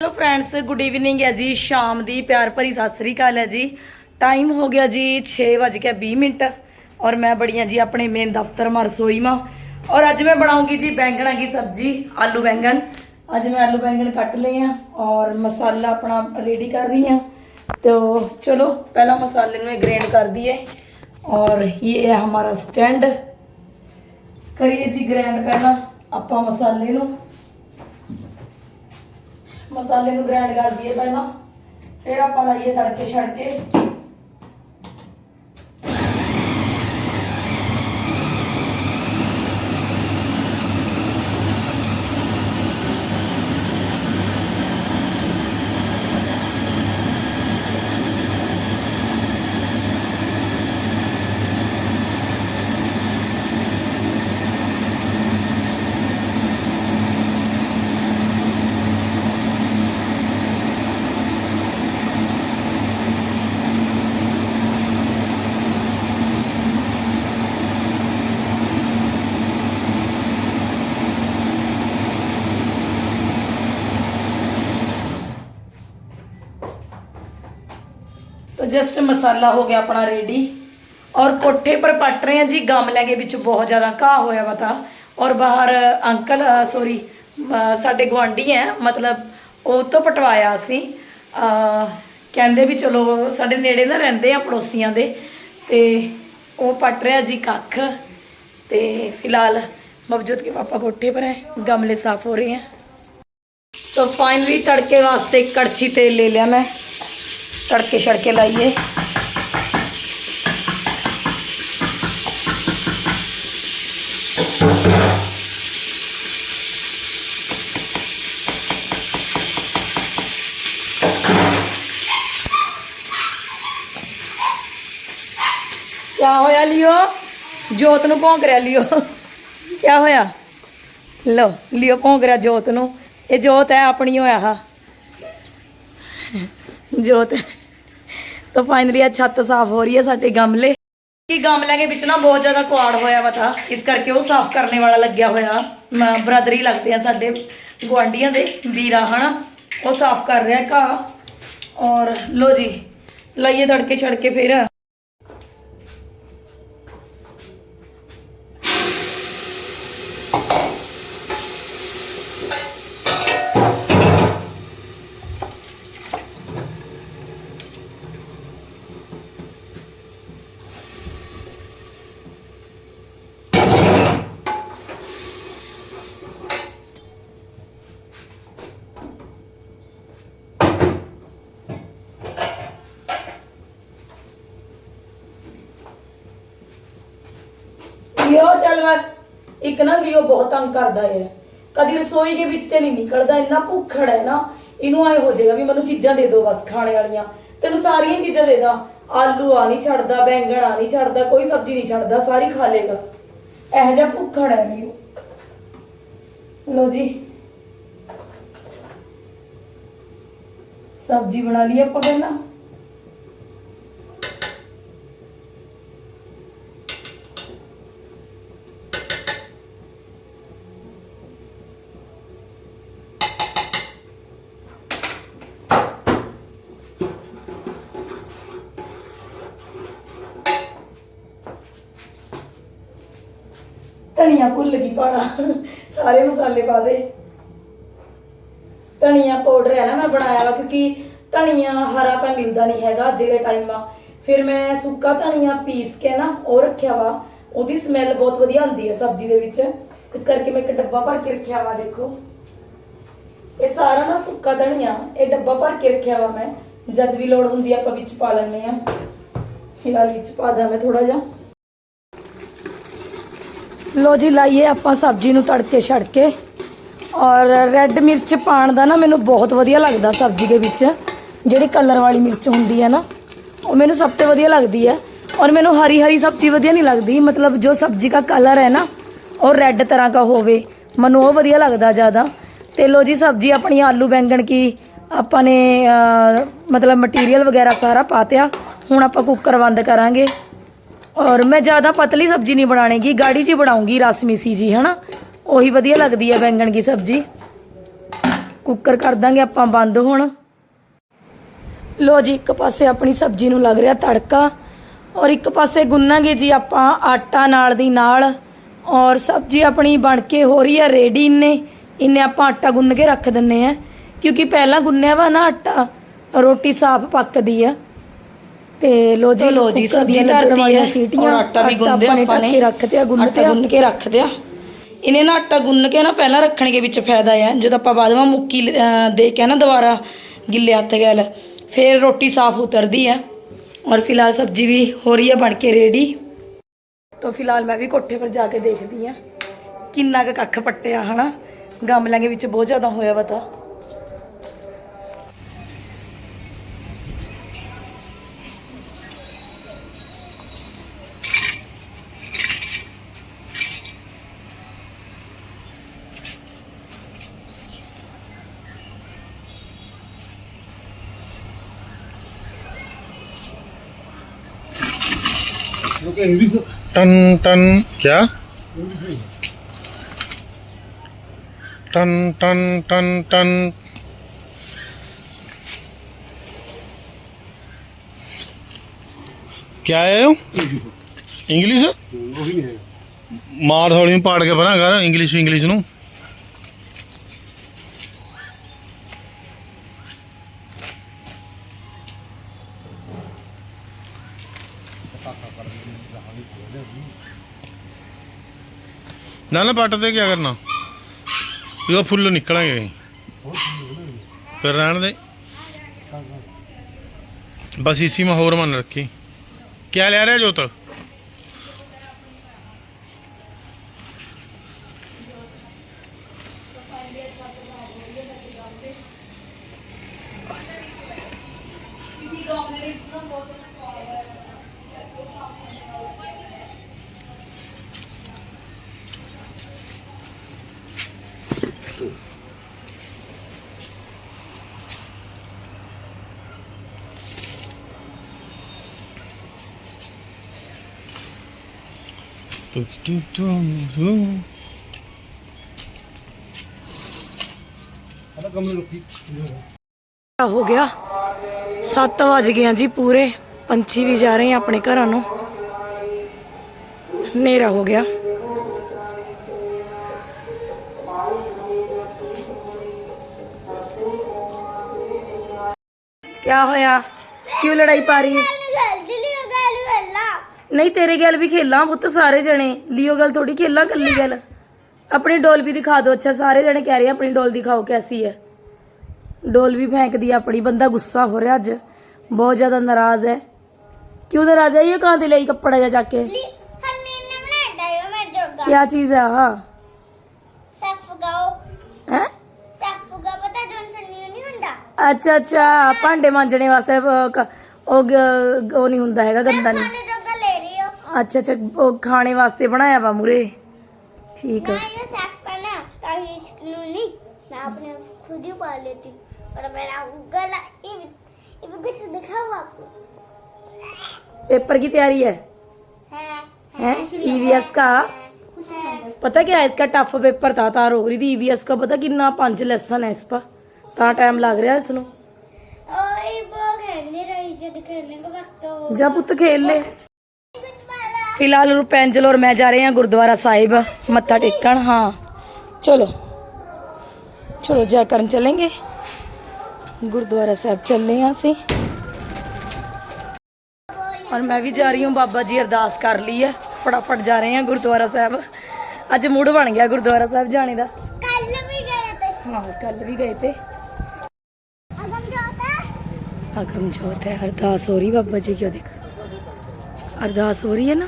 Hello friends good evening ਹੈ ਜੀ, ਸ਼ਾਮ ਦੀ, ਪਿਆਰ ਭਰੀ ਸਤਿ ਸ੍ਰੀ ਅਕਾਲ ਹੈ ਜੀ। ਟਾਈਮ ਹੋ ਗਿਆ ਜੀ 6:20 ਮਿੰਟ ਔਰ ਮੈਂ ਬੜੀਆਂ ਜੀ ਆਪਣੇ ਮੇਨ ਦਫ਼ਤਰ ਮਾ ਰਸੋਈ ਮਾ। ਔਰ ਅੱਜ ਮੈਂ ਬਣਾਉਂਗੀ ਜੀ ਬੈਂਗਣਾ ਦੀ ਸਬਜ਼ੀ, ਆਲੂ ਬੈਂਗਣ। ਅੱਜ ਮੈਂ ਆਲੂ ਬੈਂਗਣ ਕੱਟ ਲਏ ਆ ਔਰ ਮਸਾਲਾ ਆਪਣਾ ਰੈਡੀ ਕਰ ਰਹੀ ਆ ਤੋ ਚਲੋ, ਪਹਿਲਾਂ ਮਸਾਲੇ ਨੂੰ ਗ੍ਰੈਂਡ ਕਰ ਦਈਏ। ਔਰ ਇਹ ਹੈ ਹਮਾਰਾ ਸਟੈਂਡ ਕਰੀਏ ਜੀ ਗ੍ਰੈਂਡ ਪਹਿਲਾਂ ਆਪਾਂ ਮਸਾਲੇ ਨੂੰ। ਮਸਾਲੇ ਨੂੰ ਗ੍ਰਾਈਂਡ ਕਰ ਦਈਏ ਪਹਿਲਾਂ ਫਿਰ ਆਪਾਂ ਲਾਈਏ ਤੜਕੇ ਛੱਡ ਕੇ। तो जस्ट मसाला हो गया अपना रेडी और कोठे पर पट रहे हैं जी गम लगे बिच बहुत ज़्यादा घा होया बता और बाहर अंकल सॉरी ਸਾਡੇ ਗਵਾਂਢੀ ਹੈ, ਮਤਲਬ ਉਹ ਤੋਂ ਪਟਵਾਇਆ ਅਸੀਂ। ਕਹਿੰਦੇ ਵੀ ਚਲੋ, ਸਾਡੇ ਨੇੜੇ ਨਾ ਰਹਿੰਦੇ ਆ ਪੜੋਸੀਆਂ ਦੇ। ਤੇ ਉਹ ਪਟ ਰਿਹਾ ਜੀ ਕੱਖ। ਤੇ ਫਿਲਹਾਲ ਮਵਜੂਦ ਕੇ ਪਾਪਾ ਕੋਠੇ ਪਰ ਹੈ, ਗਮਲੇ ਸਾਫ਼ ਹੋ ਰਹੇ ਆ। ਤਾਂ ਫਾਈਨਲੀ ਤੜਕੇ ਵਾਸਤੇ ਕੜਛੀ ਤੇ ਲੈ ਲਿਆ ਮੈਂ। ਤੜਕੇ ਛੜਕੇ ਲਾਈਏ। ਕਿਆ ਹੋਇਆ ਲਿਓ? ਜੋਤ ਨੂੰ ਭੌਂਕ ਰਿਆ ਲਿਓ। ਕਿਆ ਹੋਇਆ? ਲੋ ਲਿਓ ਭੌਂਕ ਰਿਆ ਜੋਤ ਨੂੰ। ਇਹ ਜੋਤ ਹੈ, ਆਪਣੀ ਹੋਇਆ ਹਾ। ਜੋਤ ਹੈ ਤਾਂ ਫਾਈਨਲੀ ਆ ਛੱਤ ਸਾਫ਼ ਹੋ ਰਹੀ ਹੈ ਸਾਡੇ ਗਮਲੇ। ਕੀ ਗਮਲਿਆਂ ਦੇ ਵਿੱਚ ਨਾ ਬਹੁਤ ਜ਼ਿਆਦਾ ਕੁਆੜ ਹੋਇਆ ਵਾ ਤਾਂ, ਇਸ ਕਰਕੇ ਉਹ ਸਾਫ਼ ਕਰਨੇ ਵਾਲਾ ਲੱਗਿਆ ਹੋਇਆ। ਬ੍ਰਦਰੀ ਲੱਗਦੇ ਆ ਸਾਡੇ ਗੁਆਂਢੀਆਂ ਦੇ, ਵੀਰਾ ਹਨਾ, ਉਹ ਸਾਫ਼ ਕਰ ਰਿਹਾ ਘਾਹ। ਔਰ ਲੋ ਜੀ, ਲਾਈਏ ਤੜਕੇ ਛੜਕੇ ਫਿਰ। ਲਿਓ, ਚੱਲ ਵਾ ਇੱਕ ਨਾ ਲਿਓ, ਬਹੁਤ ਤੰਗ ਕਰਦਾ ਹੈ ਕਦੀ ਰਸੋਈ ਦੇ ਵਿੱਚ ਤੇ ਨਹੀਂ ਨਿਕਲਦਾ, ਇੰਨਾ ਭੁੱਖੜ ਹੈ ਨਾ। ਇਹਨੂੰ ਐ ਹੋ ਜਾਏਗਾ ਵੀ ਮੈਨੂੰ ਚੀਜ਼ਾਂ ਦੇ ਦਿਓ ਬਸ ਖਾਣੇ ਵਾਲੀਆਂ। ਤੈਨੂੰ ਸਾਰੀਆਂ ਚੀਜ਼ਾਂ ਦੇ ਦਾਂ। ਆਲੂ ਆ ਨਹੀਂ ਛੱਡਦਾ, ਬੈਂਗਣ ਆ ਨਹੀਂ ਛੱਡਦਾ, ਕੋਈ ਸਬਜ਼ੀ ਨਹੀਂ ਛੱਡਦਾ, ਸਾਰੀ ਖਾ ਲੇਗਾ ਇਹੋ ਜਿਹਾ ਭੁੱਖੜ ਹੈ ਲਿਓ ਲੋ ਜੀ। ਸਬਜ਼ੀ ਬਣਾ ਲਈ ਆਪਾਂ ਪਹਿਲਾਂ। ਧਨੀਆ ਭੁੱਲ ਗਈ ਪਾਣਾ ਸਾਰੇ ਮਸਾਲੇ ਪਾ ਦੇ। ਧਨੀਆ ਪਾਊਡਰ ਹੈ ਨਾ ਮੈਂ ਬਣਾਇਆ ਵਾ, ਕਿਉਂਕਿ ਧਨੀਆ ਹਰਾ ਤਾਂ ਮਿਲਦਾ ਨਹੀਂ ਹੈਗਾ ਜਿਹੜੇ ਟਾਈਮ ਆ ਫਿਰ ਮੈਂ ਸੁੱਕਾ ਧਨੀਆ ਪੀਸ ਕੇ ਨਾ ਉਹ ਰੱਖਿਆ ਵਾ। ਉਹਦੀ ਸਮੈਲ ਬਹੁਤ ਵਧੀਆ ਆਉਂਦੀ ਹੈ ਸਬਜ਼ੀ ਦੇ ਵਿੱਚ। ਇਸ ਕਰਕੇ ਮੈਂ ਇੱਕ ਡੱਬਾ ਭਰ ਕੇ ਰੱਖਿਆ ਵਾ, ਦੇਖੋ। ਇਹ ਸਾਰਾ ਨਾ ਸੁੱਕਾ ਧਨੀਆ, ਇਹ ਡੱਬਾ ਭਰ ਕੇ ਰੱਖਿਆ ਵਾ ਮੈਂ। ਜਦ ਵੀ ਲੋੜ ਹੁੰਦੀ ਆਪਾਂ ਵਿੱਚ ਪਾ ਲੈਂਦੇ ਆ ਫਿਲਹਾਲ ਵਿੱਚ ਪਾ ਦਾਂ ਮੈਂ ਥੋੜਾ ਜਿਹਾ। ਲੋ ਜੀ, ਲਾਈਏ ਆਪਾਂ ਸਬਜ਼ੀ ਨੂੰ ਤੜਕੇ ਛੜ ਕੇ। ਔਰ ਰੈੱਡ ਮਿਰਚ ਪਾਣ ਦਾ ਨਾ ਮੈਨੂੰ ਬਹੁਤ ਵਧੀਆ ਲੱਗਦਾ ਸਬਜ਼ੀ ਦੇ ਵਿੱਚ। ਜਿਹੜੀ ਕਲਰ ਵਾਲੀ ਮਿਰਚ ਹੁੰਦੀ ਹੈ ਨਾ, ਉਹ ਮੈਨੂੰ ਸਭ ਤੋਂ ਵਧੀਆ ਲੱਗਦੀ ਹੈ। ਔਰ ਮੈਨੂੰ ਹਰੀ ਹਰੀ ਸਬਜ਼ੀ ਵਧੀਆ ਨਹੀਂ ਲੱਗਦੀ। ਮਤਲਬ ਜੋ ਸਬਜ਼ੀ ਦਾ ਕਲਰ ਹੈ ਨਾ, ਉਹ ਰੈੱਡ ਤਰ੍ਹਾਂ ਦਾ ਹੋਵੇ, ਮੈਨੂੰ ਉਹ ਵਧੀਆ ਲੱਗਦਾ ਜ਼ਿਆਦਾ। ਤੇ ਲੋ ਜੀ, ਸਬਜ਼ੀ ਆਪਣੀ ਆਲੂ ਬੈਂਗਣ ਕੀ ਆਪਾਂ ਨੇ ਮਤਲਬ ਮਟੀਰੀਅਲ ਵਗੈਰਾ ਸਾਰਾ ਪਾਤਿਆ ਹੁਣ ਆਪਾਂ ਕੁੱਕਰ ਬੰਦ ਕਰਾਂਗੇ। ਔਰ ਮੈਂ ਜ਼ਿਆਦਾ ਪਤਲੀ ਸਬਜ਼ੀ ਨਹੀਂ ਬਣਾਣੇਗੀ ਗਾੜੀ ਜੀ ਬਣਾਉਂਗੀ ਰਸਮੀ ਸੀ ਜੀ, ਹਨਾ? ਉਹੀ ਵਧੀਆ ਲੱਗਦੀ ਹੈ ਬੈਂਗਣ ਦੀ ਸਬਜ਼ੀ। ਕੁੱਕਰ ਕਰ ਦਾਂਗੇ ਆਪਾਂ ਬੰਦ ਹੁਣ। ਲੋ ਜੀ, ਇੱਕ ਪਾਸੇ ਆਪਣੀ ਸਬਜ਼ੀ ਨੂੰ ਲੱਗ ਰਿਹਾ ਤੜਕਾ ਔਰ ਇੱਕ ਪਾਸੇ ਗੁੰਨਾਂਗੇ ਜੀ ਆਪਾਂ ਆਟਾ ਨਾਲ ਦੀ ਨਾਲ। ਔਰ ਸਬਜ਼ੀ ਆਪਣੀ ਬਣ ਕੇ ਹੋ ਰਹੀ ਹੈ ਰੈਡੀ ਇੰਨੇ। ਇੰਨੇ ਆਪਾਂ ਆਟਾ ਗੁੰਨ ਕੇ ਰੱਖ ਦਿੰਨੇ ਆ। ਕਿਉਂਕਿ ਪਹਿਲਾਂ ਗੁੰਨਿਆ ਵਾ ਨਾ ਆਟਾ, ਰੋਟੀ ਸਾਫ਼ ਪੱਕਦੀ ਆ। ਤੇ ਲੋ ਜੀ ਲੋ ਜੀ ਸਬਜ਼ੀ ਵਾਲੀਆਂ ਹੈ ਸੀਟੀਆਂ ਔਰ ਆਟਾ ਵੀ ਗੁੰਨ ਦਿਆ ਆਪਾਂ ਨੇ ਰੱਖਦੇ ਆ ਗੁੰਨ ਤੇ ਆਟਾ ਗੁੰਨ ਕੇ ਰੱਖ ਦਿਆ ਇਹਨੇ ਨਾ ਆਟਾ ਗੁੰਨ ਕੇ ਨਾ ਪਹਿਲਾਂ ਰੱਖਣ ਦੇ ਵਿੱਚ ਫਾਇਦਾ ਹੈ ਜਦੋਂ ਆਪਾਂ ਬਾਅਦ ਵਿੱਚ ਮੁੱਕੀ ਦੇ ਕੇ ਨਾ ਦੁਬਾਰਾ ਗਿੱਲੇ ਹੱਥ ਗੈਲ ਫਿਰ ਰੋਟੀ ਸਾਫ਼ ਉਤਰਦੀ ਹੈ ਔਰ ਫਿਲਹਾਲ ਸਬਜ਼ੀ ਵੀ ਹੋ ਰਹੀ ਹੈ ਬਣ ਕੇ ਰੈਡੀ ਤਾਂ ਫਿਲਹਾਲ ਮੈਂ ਵੀ ਕੋਠੇ ਪਰ ਜਾ ਕੇ ਦੇਖਦੀ ਆ ਕਿੰਨਾ ਕੁ ਕੱਖ ਪੱਟਿਆ ਹਨਾ? ਗਮਲਿਆਂ ਦੇ ਵਿੱਚ ਬਹੁਤ ਜ਼ਿਆਦਾ ਹੋਇਆ ਵਾ ਤਾਂ। टन टन क्या टन टन टन टन क्या है वो इंग्लिश ਮਾਰ ਥੋੜੀ ਪਾੜ ਕੇ ਬਣਾ ਕਰ ਇੰਗਲਿਸ਼ ਇੰਗਲਿਸ਼ ਨੂੰ ਨਾ ਨਾ, ਪੱਟ ਤੇ ਕਿਆ ਕਰਨਾ? ਇਹ ਫੁੱਲ ਨਿਕਲਾਂਗੇ ਅਸੀਂ। ਫਿਰ ਰਹਿਣ ਦੇ। ਬਸ ਇਸੀ ਮੈਂ ਹੋਰ ਮਨ ਰੱਖੀ। ਕਿਆ ਲੈ ਰਿਹਾ ਜੋਤ? ਟੂ ਹੋ ਗਿਆ। 7 ਵਜ ਗਏ ਆ ਜੀ ਪੂਰੇ। ਪੰਛੀ ਵੀ ਜਾ ਰਹੇ ਆ ਆਪਣੇ ਘਰਾਂ ਨੂੰ। ਹਨੇਰਾ ਹੋ ਗਿਆ। क्या ਹੋਇਆ? ਕਿਉਂ ਲੜਾਈ ਪਾ ਰਹੀ ਹੈ ਨਹੀਂ ਤੇਰੇ ਗੱਲ ਵੀ ਖੇਲਾਂ ਪੁੱਤ ਸਾਰੇ ਜਣੇ। ਲਿਓ ਗੱਲ ਥੋੜੀ ਖੇਲਾਂ ਕੱਲੀ ਗੱਲ। ਆਪਣੀ ਡੋਲ ਵੀ ਦਿਖਾ ਦਿਓ ਅੱਛਾ ਸਾਰੇ ਜਣੇ ਕਹਿ ਰਹੇ ਆ ਆਪਣੀ ਡੋਲ ਦਿਖਾਓ ਕੈਸੀ ਹੈ। ਡੋਲ ਵੀ ਫੈਂਕਦੀ ਆ ਆਪਣੀ ਬੰਦਾ ਗੁੱਸਾ ਹੋ ਰਿਹਾ ਅੱਜ। ਬਹੁਤ ਜ਼ਿਆਦਾ ਨਾਰਾਜ਼ ਹੈ। ਕਿਉਂ ਨਾਰਾਜ਼ ਹੈ? ਇਹ ਕਾਂ ਤੇ ਲਈ ਕੱਪੜਾ ਜਾ ਚੱਕ ਕੇ? ਕੀ ਚੀਜ਼ ਹੈ ਆਹ? ਹੈ? ਅੱਛਾ ਅੱਛਾ ਭਾਂਡੇ ਮਾਂਜਣੇ ਵਾਸਤੇ ਅਹ, ਕ- ਉਹ ਗ- ਉਹ ਨਹੀਂ ਹੁੰਦਾ ਹੈਗਾ ਗੰਦਾ ਨਹੀਂ। ਅੱਛਾ ਅੱਛਾ ਉਹ ਖਾਣੇ ਵਾਸਤੇ ਬਣਾਇਆ ਵਾ ਮੁਰੇ ਠੀਕ ਹੈ अपने खुद ही पा लेती पर मेरा गला ये ये भी कुछ दिखाओ आपको पेपर की तैयारी है है हैं ईवीएस का पता क्या है इसका टफ पेपर था तार हो रही थी ईवीएस का पता कितना पांच लेसन है इस पर ਤਾਂ ਟਾਈਮ ਲੱਗ ਰਿਹਾ ਇਸ ਨੂੰ और ये वो खेलने रही जब खेलने का वक्त हो ਜਾ ਪੁੱਤ ਖੇਲ ਲੈ कुछ मारा ਫਿਲਹਾਲ ਰੁਪੈਂਜਲ ਔਰ ਮੈਂ ਜਾ ਰਹੇ ਹਾਂ ਗੁਰਦੁਆਰਾ ਸਾਹਿਬ ਮੱਥਾ ਟੇਕਣ ਹਾਂ। ਚਲੋ। ਚਲੋ ਜੈ ਕਰਨ ਚੱਲेंगे ਗੁਰਦੁਆਰਾ ਸਾਹਿਬ ਚੱਲੇ ਹਾਂ ਅਸੀਂ। ਔਰ ਮੈਂ ਵੀ ਜਾ ਰਹੀ ਹਾਂ ਬਾਬਾ ਜੀ ਅਰਦਾਸ ਕਰ ਲਈ ਹੈ। ਫਟਾਫਟ ਜਾ ਰਹੇ ਹਾਂ ਗੁਰਦੁਆਰਾ ਸਾਹਿਬ। ਅੱਜ ਮੂਡ ਬਣ ਗਿਆ ਗੁਰਦੁਆਰਾ ਸਾਹਿਬ ਜਾਣੇ ਦਾ। ਕੱਲ ਵੀ ਗਏ ਤੇ। ਹਾਂ ਕੱਲ ਵੀ ਗਏ ਤੇ। ਅਗਮ ਜੋਤ ਹੈ ਅਗਮ ਜੋਤ ਹੈ। ਅਰਦਾਸ ਹੋ ਰਹੀ ਬਾਬਾ ਜੀ ਕਿਉਂ ਦੇਖ। ਅਰਦਾਸ ਹੋ ਰਹੀ ਹੈ ਨਾ?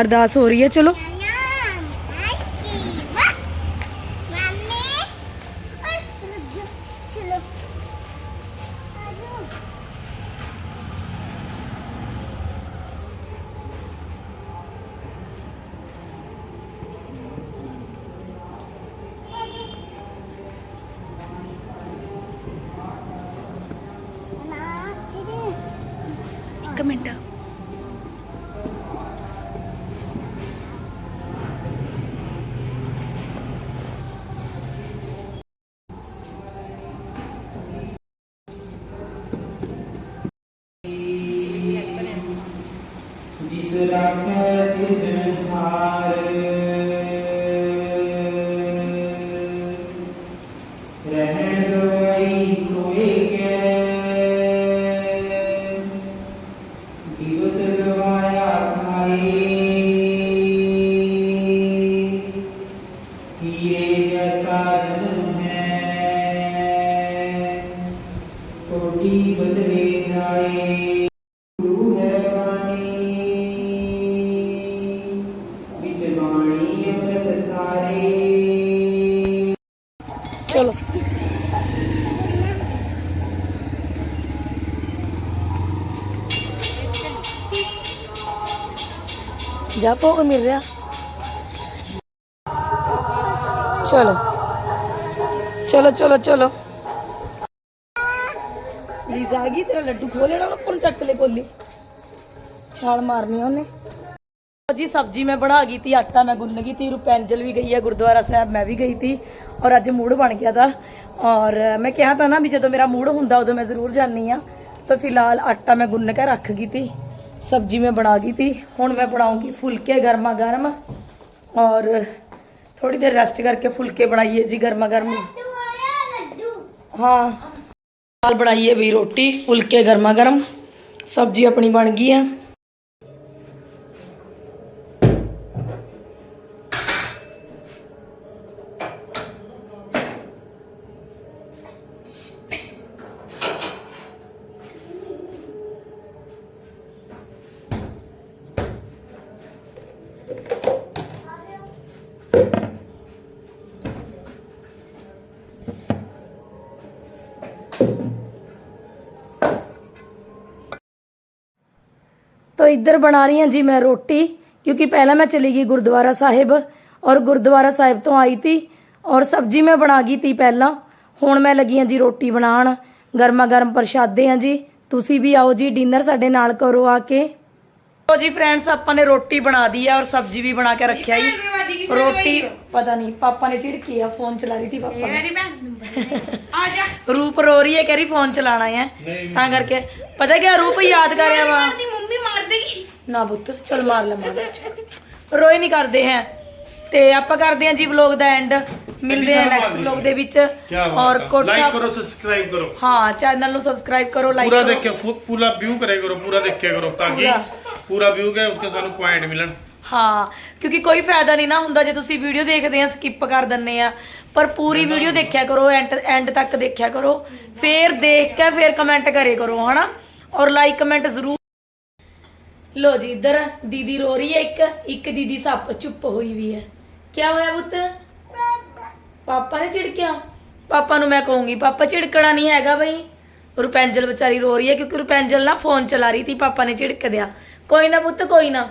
ਅਰਦਾਸ ਹੋ ਰਹੀ ਹੈ ਚਲੋ ਇੱਕ ਮਿੰਟ ਜਾ ਭੋਗ ਮਿਲ ਰਿਹਾ। ਚਲੋ। ਚਲੋ ਚਲੋ ਚਲੋ। ਲੀਜ਼ਾ ਆ ਗਈ, ਤੇਰਾ ਲੱਡੂ ਖੋਲ ਲੈਣਾ, ਉਹਨੂੰ ਉੱਪਰ ਚੱਕ ਲੈ ਕੋਲੀ ਛਾਲ ਮਾਰਨੀ ਉਹਨੇ। ਜੀ ਸਬਜੀ ਮੈਂ ਬਣਾ ਗਈ ਤੀ, ਆਟਾ ਮੈਂ ਗੁੰਨ ਗਈ ਤੀ ਰੁਪੈਂਜਲ ਵੀ ਗਈ ਹੈ ਗੁਰਦੁਆਰਾ ਸਾਹਿਬ ਮੈਂ ਵੀ ਗਈ ਤੀ, ਔਰ ਅੱਜ ਮੂਡ ਬਣ ਗਿਆ ਦਾ। ਔਰ ਮੈਂ ਕਿਹਾ ਤਾਂ ਨਾ ਵੀ ਜਦੋਂ ਮੇਰਾ ਮੂਡ ਹੁੰਦਾ, ਉਦੋਂ ਮੈਂ ਜ਼ਰੂਰ ਜਾਨੀ ਆ। ਤਾਂ ਫਿਲਹਾਲ ਆਟਾ ਮੈਂ ਗੁੰਨ ਕੇ ਰੱਖ ਗਈ ਤੀ। ਸਬਜੀ ਮੈਂ ਬਣਾ ਗਈ ਤੀ ਹੁਣ ਮੈਂ ਬਣਾਉਂਗੀ ਫੁਲਕੇ ਗਰਮਾ ਗਰਮ ਔਰ ਥੋੜੀ ਦੇਰ ਰੈਸਟ ਕਰਕੇ ਫੁਲਕੇ ਬਣਾਈਏ ਜੀ ਗਰਮਾ ਗਰਮ ਤੂੰ ਆਇਆ ਲੱਡੂ ਹਾਂ ਨਾਲ ਬਣਾਈਏ ਵੀ ਰੋਟੀ ਫੁਲਕੇ ਗਰਮਾ ਗਰਮ ਸਬਜੀ ਆਪਣੀ तो इधर बना रही हैं जी मैं रोटी क्योंकि पहला मैं चली गई गुरुद्वारा साहिब और गुरुद्वारा ਸਾਹਿਬ ਤੋਂ ਆਈ ਤੀ ਔਰ ਸਬਜੀ ਮੈਂ ਬਣਾ ਗਈ ਤੀ ਪਹਿਲਾਂ ਹੁਣ ਮੈਂ ਲੱਗੀ ਹਾਂ ਜੀ ਰੋਟੀ ਬਣਾਉਣ ਗਰਮਾ ਗਰਮ ਪ੍ਰਸ਼ਾਦੇ ਹਾਂ ਜੀ ਤੁਸੀਂ ਵੀ ਆਓ ਜੀ ਡਿਨਰ ਸਾਡੇ ਨਾਲ ਕਰੋ ਆ ਕੇ ਲੋ ਜੀ ਫਰੈਂਡਸ ਆਪਾਂ ਨੇ ਰੋਟੀ ਬਣਾ ਦੀ ਆ ਔਰ ਸਬਜੀ ਵੀ ਬਣਾ ਕੇ ਰੱਖਿਆ ਜੀ ਰੋਟੀ ਪਤਾ ਨਹੀਂ ਪਾਪਾ ਨੇ ਝਿੜਕੀ ਆ ਫੋਨ ਚਲਾ ਰਹੀ ਸੀ ਪਾਪਾ ਨੇ ਆ ਜਾ ਰੂਪ ਰੋ ਰਹੀ ਹੈ ਕਹਿ ਰਹੀ ਫੋਨ ਚਲਾਣਾ ਹੈ ਤਾਂ ਕਰਕੇ ਪਤਾ ਕਿਆ ਰੂਪ ਯਾਦ ਕਰ ਰਿਹਾ ਵਾ ਮੰਮੀ ਮਾਰ ਦੇਗੀ ਨਾ ਪੁੱਤ ਚਲ ਮਾਰ ਲੈ ਮਾਰ ਰੋਏ ਨਹੀਂ ਕਰਦੇ ਹੈ। ਤੇ ਆਪਾਂ ਕਰਦੇ ਹਾਂ ਜੀ ਵਲੌਗ ਦਾ ਐਂਡ ਮਿਲਦੇ ਹਾਂ ਨੈਕਸਟ ਵਲੌਗ ਦੇ ਵਿੱਚ। ਔਰ ਕੋਠਾ ਲਾਈਕ ਕਰੋ ਸਬਸਕ੍ਰਾਈਬ ਕਰੋ। ਹਾਂ ਚੈਨਲ ਨੂੰ ਸਬਸਕ੍ਰਾਈਬ ਕਰੋ ਲਾਈਕ ਪੂਰਾ ਕਰੋ। ਦੇਖਿਓ ਵਿਊ ਕਰਿਆ ਕਰੋ ਪੂਰਾ ਦੇਖਿਆ ਕਰੋ ਤਾਂ ਕਿ ਪੂਰਾ। ਪੂਰਾ ਵਿਊ ਕੇ ਉਸਕੇ ਸਾਨੂੰ ਪੁਆਇੰਟ ਮਿਲਣ। ਹਾਂ ਕਿਉਂਕਿ ਕੋਈ ਫਾਇਦਾ ਨਹੀਂ ਨਾ ਹੁੰਦਾ ਜੇ ਤੁਸੀਂ ਵੀਡੀਓ ਦੇਖਦੇ ਆ ਸਕਿਪ ਕਰ ਦਿੰਨੇ ਆ ਪਰ ਪੂਰੀ ਵੀਡੀਓ ਦੇਖਿਆ ਕਰੋ ਐਂਡ ਐਂਡ ਤੱਕ ਦੇਖਿਆ ਕਰੋ। ਫੇਰ ਦੇਖ ਕੇ ਫੇਰ ਕਮੈਂਟ ਕਰੇ ਕਰੋ ਹਨਾ? ਔਰ ਲਾਈਕ ਕਮੈਂਟ ਜ਼ਰੂਰ ਲੋ ਜੀ, ਇਧਰ ਦੀਦੀ ਰੋ ਰਹੀ ਹੈ ਇੱਕ ਇੱਕ ਦੀਦੀ ਸੱਪ ਚੁੱਪ ਹੋਈ ਵੀ ਹੈ। ਕੀ ਹੋਇਆ ਪੁੱਤ? ਪਾਪਾ ਨੇ ਝਿੜਕਿਆ? ਪਾਪਾ ਨੂੰ ਮੈਂ ਕਹੂੰਗੀ, ਪਾਪਾ ਝਿੜਕਣਾ ਨਹੀਂ ਹੈਗਾ ਬਈ। ਰੁਪੈਂਜਲ ਵਿਚਾਰੀ ਰੋ ਰਹੀ ਹੈ ਕਿਉਂਕਿ ਰੁਪੈਂਜਲ ਨਾ ਫੋਨ ਚਲਾ ਰਹੀ ਸੀ, ਪਾਪਾ ਨੇ ਝਿੜਕ ਦਿਆ। ਕੋਈ ਨਾ ਪੁੱਤ, ਕੋਈ ਨਾ।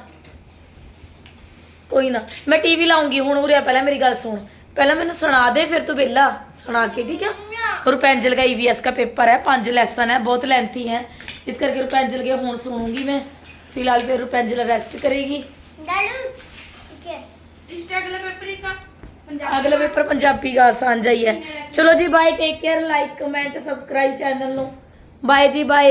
ਕੋਈ ਨਾ। ਮੈਂ ਟੀਵੀ ਲਾਉਂਗੀ, ਹੁਣ ਉਰਿਆ ਪਹਿਲਾਂ ਮੇਰੀ ਗੱਲ ਸੁਣ। ਪਹਿਲਾਂ ਮੈਨੂੰ ਸੁਣਾ ਦੇ, ਫਿਰ ਤੂੰ ਵਿਹਲਾ ਸੁਣਾ ਕੇ, ਠੀਕ ਹੈ? ਰੁਪੈਂਜਲ ਦਾ ਈਵੀਐਸ ਦਾ ਪੇਪਰ ਹੈ, ਪੰਜ ਲੈਸਨ ਹੈ, ਬਹੁਤ ਲੈਂਥੀ ਹੈ। ਇਸ ਕਰਕੇ ਰੁਪੈਂਜਲ ਕੇ ਹੁਣ ਸੁਣੂਗੀ ਮੈਂ। फिलहाल फिर रुपेंजल रेस्ट करेगी ਡਾਲੂ ਠੀਕ ਇਸ ਅਗਲਾ ਪੇਪਰ ਦਾ अगला पेपर पंजाबी का आसान जाइए चलो जी bye take care like comment subscribe channel no bye जी बाय